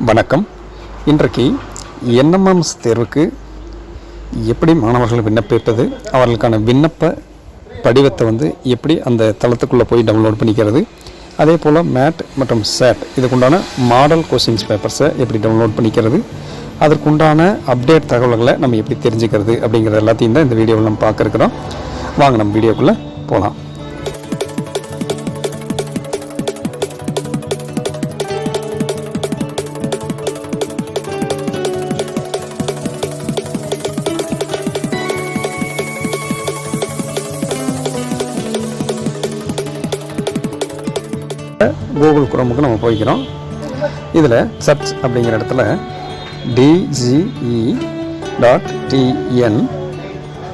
வணக்கம். இன்றைக்கு என்எம்எம்ஸ் தேர்வுக்கு எப்படி மாணவர்கள் விண்ணப்பிப்பது அவர்களுக்கான விண்ணப்ப படிவத்தை வந்து எப்படி அந்த தளத்துக்குள்ளே போய் டவுன்லோட் பண்ணிக்கிறது அதே போல் மேட் மற்றும் சேட் இதுக்குண்டான மாடல் கொஸ்டின்ஸ் பேப்பர்ஸை எப்படி டவுன்லோட் பண்ணிக்கிறது அதற்குண்டான அப்டேட் தகவல்களை நம்ம எப்படி தெரிஞ்சுக்கிறது அப்படிங்கிற எல்லாத்தையும் தான் இந்த வீடியோவில் நம்ம பார்க்க இருக்கிறோம் வாங்க நம்ம வீடியோக்குள்ளே போகலாம் கூகுள் குரோமுக்கு நம்ம போய்க்கிறோம். இதில் சர்ச் அப்படிங்கிற இடத்துல D G E dot T N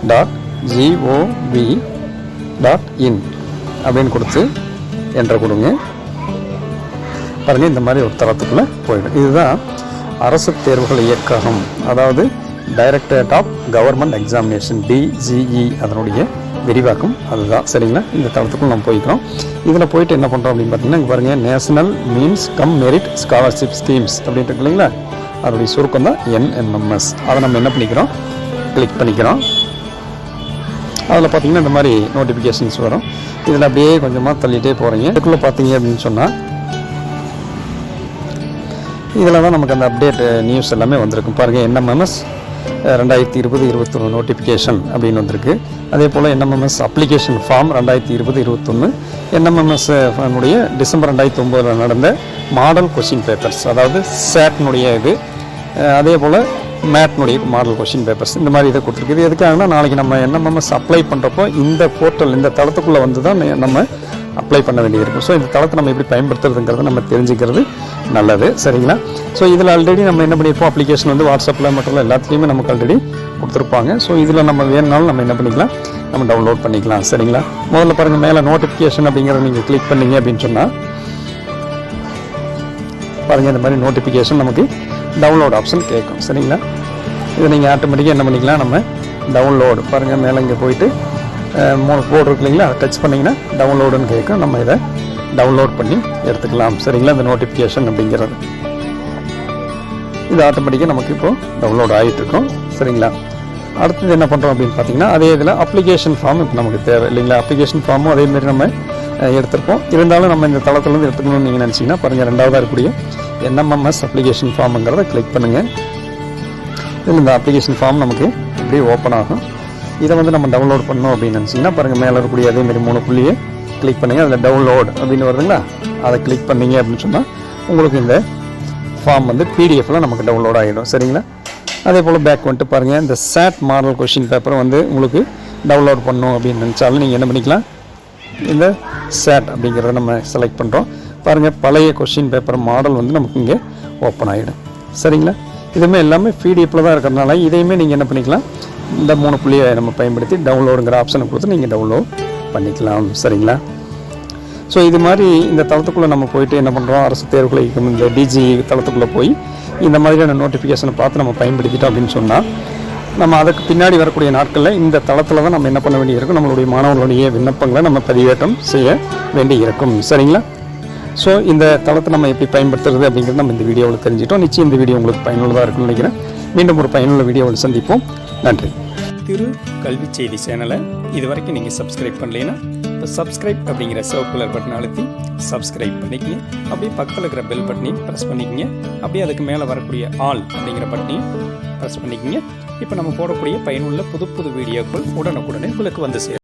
dot G O P dot in அப்படின்னு கொடுத்து என்ற கொடுங்க. பாருங்கள் இந்த மாதிரி ஒரு தளத்துக்குள்ளே போயிடும். இதுதான் அரசு தேர்வுகள் இயக்ககம். அதாவது directorate of government examination D G E அதனுடைய விரிவாக்கம். அதுதான். சரிங்களா? இந்த தளத்துக்கும் நம்ம போய்க்கிறோம். இதில் போயிட்டு என்ன பண்ணுறோம் அப்படின்னு பார்த்தீங்கன்னா இங்கே பாருங்கள் national means cum merit scholarship schemes அப்படின்ட்டு இருக்கு இல்லைங்களா? அதனுடைய சுருக்கம் தான் என்எம்எம்எஸ் அதை நம்ம என்ன பண்ணிக்கிறோம்? கிளிக் பண்ணிக்கிறோம். அதில் பார்த்தீங்கன்னா இந்த மாதிரி நோட்டிஃபிகேஷன்ஸ் வரும். இதில் அப்படியே கொஞ்சமாக தள்ளிகிட்டே போகிறீங்க இதுக்குள்ளே பார்த்தீங்க அப்படின்னு சொன்னால் இதில் தான் நமக்கு அந்த அப்டேட் நியூஸ் eh, எல்லாமே வந்திருக்கும். பாருங்கள் என்எம்எம்எஸ் ரெண்டாயிரத்தி இருபது இருபத்தொன்று நோட்டிஃபிகேஷன் அப்படின்னு வந்திருக்கு. அதே போல் என்எம்எம்எஸ் அப்ளிகேஷன் ஃபார்ம் ரெண்டாயிரத்தி இருபது இருபத்தொன்று என்எம்எம்எஸ் உடைய டிசம்பர் ரெண்டாயிரத்தி ஒம்போதில் நடந்த மாடல் கொஷின் பேப்பர்ஸ் அதாவது சேட்னுடைய இது அதே போல் மேட்னுடைய மாடல் கொஷின் பேப்பர்ஸ் இந்த மாதிரி இதை கொடுத்துருக்கு. இது எதுக்காகனா நாளைக்கு நம்ம என்எம்எம்எஸ் அப்ளை பண்ணுறப்போ இந்த போர்ட்டல் இந்த தளத்துக்குள்ளே வந்து தான் நம்ம அப்ளை பண்ண வேண்டியது இருக்கும். ஸோ இந்த தளத்தை நம்ம எப்படி பயன்படுத்துறதுங்கிறத நம்ம தெரிஞ்சுக்கிறது நல்லது. சரிங்களா? ஸோ இதில் ஆல்ரெடி நம்ம என்ன பண்ணியிருப்போம்? அப்ளிகேஷன் வந்து வாட்ஸ்அப்பில் மற்றும் எல்லாத்துலேயுமே நமக்கு ஆல்ரெடி கொடுத்துருப்பாங்க. ஸோ இதில் நம்ம வேணுனாலும் நம்ம என்ன பண்ணிக்கலாம்? நம்ம டவுன்லோட் பண்ணிக்கலாம். சரிங்களா? முதல்ல பாருங்கள் மேலே நோட்டிஃபிகேஷன் அப்படிங்கிறத நீங்கள் கிளிக் பண்ணீங்க அப்படின்னு சொன்னால் பாருங்கள் இந்த மாதிரி நோட்டிஃபிகேஷன் நமக்கு டவுன்லோட் ஆப்ஷன் கேட்கும். சரிங்களா? இதை நீங்கள் ஆட்டோமேட்டிக்காக என்ன பண்ணிக்கலாம்? நம்ம டவுன்லோடு பாருங்கள் மேலே இங்கே போயிட்டு மூணு போர்டு இருக்கு இல்லைங்களா? டச் பண்ணிங்கன்னா டவுன்லோடுன்னு கேட்கும். நம்ம இதை டவுன்லோட் பண்ணி எடுத்துக்கலாம். சரிங்களா? இந்த நோட்டிஃபிகேஷன் அப்படிங்கிறது. இது ஆட்டோமேட்டிக்காக நமக்கு இப்போ டவுன்லோட் ஆகிட்டு இருக்கும். சரிங்களா? அடுத்தது என்ன பண்ணுறோம் அப்படின்னு பார்த்தீங்கன்னா அதே இதில் அப்ளிகேஷன் ஃபார்ம் இப்போ நமக்கு தேவை இல்லைங்களா? அப்ளிகேஷன் ஃபார்மும் அதேமாரி நம்ம எடுத்திருப்போம். இருந்தாலும் நம்ம இந்த தளத்துலேருந்து எடுத்துக்கணும்னு நீங்கள் நினச்சிங்கன்னா பாருங்கள் ரெண்டாவதாக இருக்கக்கூடிய என்எம்எம்எஸ் அப்ளிகேஷன் ஃபார்முங்கிறத கிளிக் பண்ணுங்கள் இதில் இந்த அப்ளிகேஷன் ஃபார்ம் நமக்கு இப்படி ஓப்பன் ஆகும். இதை வந்து நம்ம டவுன்லோட் பண்ணோம் அப்படின்னு நினச்சிங்கன்னா பாருங்கள் மேலே இருக்கக்கூடிய அதேமாரி மூணு புள்ளியை கிளிக் பண்ணுங்கள் அதில் டவுன்லோட் அப்படின்னு வருதுங்களா? அதை கிளிக் பண்ணீங்க அப்படின்னு சொன்னால் உங்களுக்கு இந்த ஃபார்ம் வந்து பிடிஎஃப்பில் நமக்கு டவுன்லோட் ஆகிடும் சரிங்களா? அதே போல் பேக் வந்துட்டு பாருங்கள் இந்த சேட் மாடல் கொஷின் பேப்பரை வந்து உங்களுக்கு டவுன்லோட் பண்ணணும் அப்படின்னு நினச்சாலும் நீங்கள் என்ன பண்ணிக்கலாம்? இந்த சேட் அப்படிங்கிறத நம்ம செலக்ட் பண்ணுறோம் பாருங்கள் பழைய கொஷின் பேப்பர் மாடல் வந்து நமக்கு இங்கே ஓப்பன் ஆகிடும் சரிங்களா? இதுவுமே எல்லாமே பிடிஎஃப்பில் தான் இருக்கிறதுனால இதையுமே நீங்கள் என்ன பண்ணிக்கலாம்? இந்த மூணு புள்ளியை நம்ம பயன்படுத்தி டவுன்லோடுங்கிற ஆப்ஷனை கொடுத்து நீங்கள் டவுன்லோட் பண்ணிக்கலாம். சரிங்களா? ஸோ இது மாதிரி இந்த தளத்துக்குள்ளே நம்ம போயிட்டு என்ன பண்ணுறோம் அரசு தேர்வுகளை இந்த டிஜி தளத்துக்குள்ளே போய் இந்த மாதிரியான நோட்டிஃபிகேஷனை பார்த்து நம்ம பயன்படுத்திட்டோம் அப்படின்னு சொன்னால் நம்ம அதுக்கு பின்னாடி வரக்கூடிய நாட்களில் இந்த தளத்தில் தான் நம்ம என்ன பண்ண வேண்டியிருக்கும்? நம்மளுடைய மாணவர்களுடைய விண்ணப்பங்களை நம்ம பதிவேற்றம் செய்ய வேண்டி இருக்கும் சரிங்களா? ஸோ இந்த தளத்தை நம்ம எப்படி பயன்படுத்துறது அப்படிங்கிறது நம்ம இந்த வீடியோவில் தெரிஞ்சிட்டோம். நிச்சயம் இந்த வீடியோ உங்களுக்கு பயனுள்ளதாக இருக்கும்னு நினைக்கிறேன். மீண்டும் ஒரு பயனுள்ள வீடியோவில் சந்திப்போம். நன்றி. திரு கல்வி செய்தி சேனலை இது வரைக்கும் நீங்கள் சப்ஸ்கிரைப் பண்ணலைன்னா இப்போ சப்ஸ்கிரைப் அப்படிங்கிற சிவப்பு கலர் பட்டன் அழுத்தி சப்ஸ்கிரைப் பண்ணிக்கங்க. அப்படியே பக்கத்தில் இருக்கிற பெல் பட்டனையும் ப்ரெஸ் பண்ணிக்கங்க. அப்படியே அதுக்கு மேலே வரக்கூடிய ஆல் அப்படிங்கிற பட்டனையும் ப்ரெஸ் பண்ணிக்கங்க. இப்போ நம்ம போடக்கூடிய பயனுள்ள புது புது வீடியோக்கள் உடனுக்குடனே உங்களுக்கு வந்து சேரும்.